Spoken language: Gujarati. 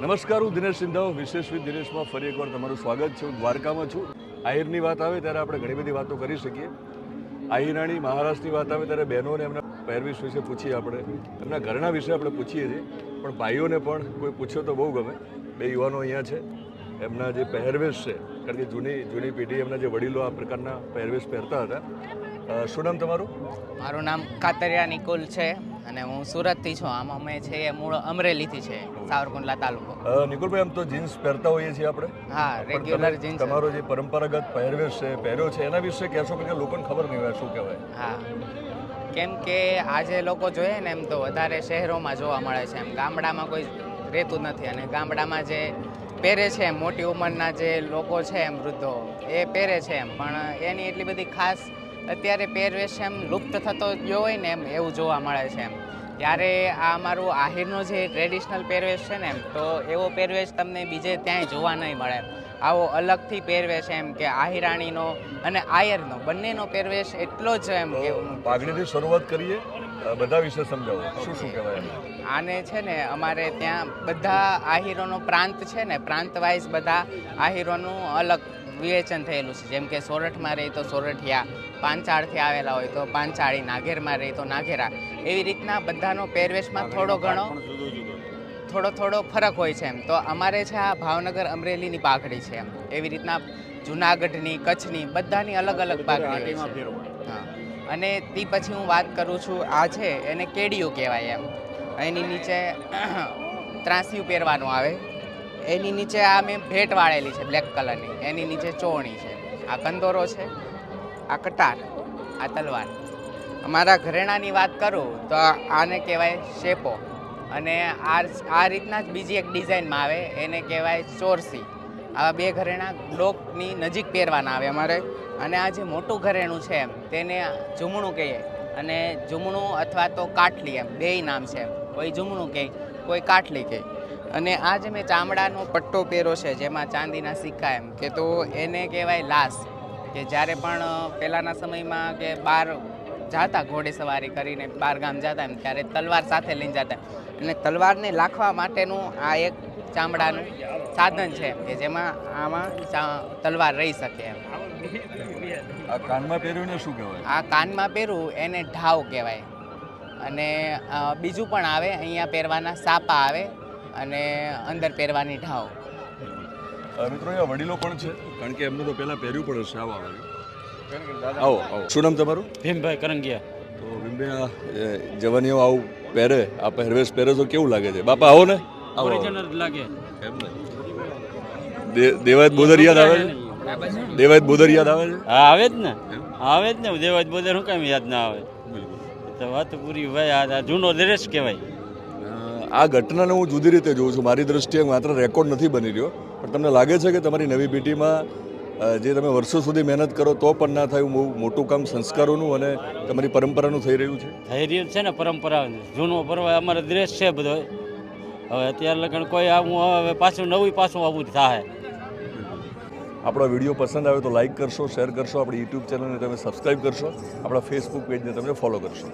નમસ્કાર, હું દિનેશ સિંધાવ, વિશેષ વિથ દિનેશમાં ફરી એકવાર તમારું સ્વાગત છે. હું દ્વારકામાં છું. આહિરની વાત આવે ત્યારે આપણે ઘણી બધી વાતો કરી શકીએ. આહિરાણી મહારાષ્ટ્રની વાત આવે ત્યારે બહેનોને એમના પહેરવેશ વિશે પૂછીએ આપણે. એમના ઘરના વિશે આપણે પૂછીએ છીએ. પણ ભાઈઓને પણ કોઈ પૂછ્યો તો બહુ ગમે. બે યુવાનો અહીંયા છે. એમના જે પહેરવેશ છે, કારણ કે જૂની જૂની પેઢી એમના જે વડીલો આ પ્રકારના પહેરવેશ પહેરતા હતા. શું નામ તમારું? મારું નામ કાતરિયા નિકુલ છે. અને હું સુરતથી છું. આમ અમે છે મૂળ અમરેલીથી છે સાવરકુંડલા તાલુકો. નિકુલભાઈ આમ તો જીન્સ પહેરતા હોઈએ છીએ આપણે. હા રેગ્યુલર જીન્સ તમારો જે પરંપરાગત પહેરવેશ છે પહેર્યો છે એના વિશે કહેશો કે લોકોને ખબર નહીં હોય શું કહેવાય? હા. કેમ કે આજે લોકો જોઈએ ને એમ તો વધારે શહેરોમાં જોવા મળે છે એમ. ગામડામાં કોઈ રહેતું નથી અને ગામડામાં જે પહેરે છે મોટી ઉંમરના જે લોકો છે એમ વૃદ્ધો એ પહેરે છે એમ. પણ એની એટલી બધી ખાસ અત્યારે પહેરવેશ એમ લુપ્ત થતો ગયો હોય ને એમ એવું જોવા મળે છે એમ. ત્યારે આ અમારું આહિરનો જે ટ્રેડિશનલ પહેરવેશ છે ને એમ તો એવો પહેરવેશ તમને બીજે ક્યાંય જોવા નહીં મળે. આવો અલગથી પહેરવેશ એમ કે આહિરાણીનો અને આયરનો બંનેનો પહેરવેશ એટલો જ એમ પાઘડીથી શરૂઆત કરીએ બધા વિશે સમજાવો. શું શું કહેવાય આને છે ને અમારે ત્યાં બધા આહિરોનો પ્રાંત છે ને પ્રાંત વાઇઝ બધા આહિરોનું અલગ વિવેચન થયેલું છે. જેમ કે સોરઠમાં રહી તો સોરઠિયા પાંચાળથી આવેલા હોય તો પાંચાળી નાઘેરમાં રહી તો નાઘેરા એવી રીતના બધાનો પહેરવેશમાં થોડો ઘણો થોડો થોડો ફરક હોય છે એમ. તો અમારે છે આ ભાવનગર અમરેલીની પાઘડી છે એમ. એવી રીતના જુનાગઢની કચ્છની બધાની અલગ અલગ પાઘડી હા. અને તે પછી હું વાત કરું છું આ છે એને કેડિયું કહેવાય એમ. એની નીચે ત્રાંસિયું પહેરવાનું આવે. એની નીચે આ મેં ભેટ વાળેલી છે બ્લેક કલરની એની નીચે ચોણી છે. આ કંદોરો છે, આ કટાર, આ તલવાર. અમારા ઘરેણાની વાત કરું તો આને કહેવાય શેપો. અને આ આ રીતના જ બીજી એક ડિઝાઇનમાં આવે, એને કહેવાય ચોરસી. આવા બે ઘરેણા બ્લોકની નજીક પહેરવાના આવે અમારે. અને આ જે મોટું ઘરેણું છે એમ, તેને ઝુમણું કહીએ. અને ઝુમણું અથવા તો કાટલી એમ, બેય નામ છે કોઈ ઝુમણું કહે કોઈ કાટલી કહે અને આ જે મેં ચામડાનો પટ્ટો પહેરો છે જેમાં ચાંદીના સિક્કા એમ કે તો એને કહેવાય લાશ કે જ્યારે પણ પહેલાંના સમયમાં કે બહાર જાતા ઘોડે સવારી કરીને બહાર ગામ જતા એમ ત્યારે તલવાર સાથે લઈને જતા અને તલવારને લાખવા માટેનું આ એક ચામડાનું સાધન છે કે જેમાં આમાં તલવાર રહી શકે એમ. આ કાનમાં પહેર્યું ને શું કહેવાય? આ કાનમાં પહેરવું એને ઢાવ કહેવાય. અને બીજું પણ આવે અહીંયા પહેરવાના સાપા આવે અને અંદર પહેરવાની ઢાવ. અ, મિત્રો અહીંયા વડીલો પણ છે? કારણ કે એમને તો પહેલાં પહેર્યું પણ હશે આવો આવો આવો આવો. શું નામ તમારું? ભીમભાઈ કરંગિયા. તો ભીમભાઈ જવાનીઓ આવું પહેરે આ પહેરવેશ પહેરે તો કેવું લાગે છે? બાપા આવો ને. આવો, લાગે. એમ ને. દે- દેવાયત બોદર યાદ આવે છે? દેવાયત બોદર યાદ આવે છે? હા આવે જ ને. આવે જ ને. દેવાજ બોદર હું કામ યાદ ના આવે. તો વાત પૂરી ભાઈ આ આ જૂનો ડ્રેસ કહેવાય. આ ઘટનાને હું જુદી રીતે જોઉં છું. મારી દ્રષ્ટિએ માત્ર રેકોર્ડ નથી બની રહ્યો પણ તમને લાગે છે કે તમારી નવી પેઢીમાં જે તમે વર્ષો સુધી મહેનત કરો તો પણ ના થાય બહુ મોટું કામ સંસ્કારોનું અને તમારી પરંપરાનું થઈ રહ્યું છે? થઈ રહ્યું છે ને પરંપરા. જૂનો પર્વ અમારો દ્રેશ છે બધો. હવે અત્યારે લગન કોઈ આવું હવે પાછું નવું પાછું આવું થાય. આપણો વીડિયો પસંદ આવે તો લાઇક કરશો શેર કરશો આપણી યુટ્યુબ ચેનલને તમે સબસ્ક્રાઈબ કરશો આપણા ફેસબુક પેજને તમે ફોલો કરશો.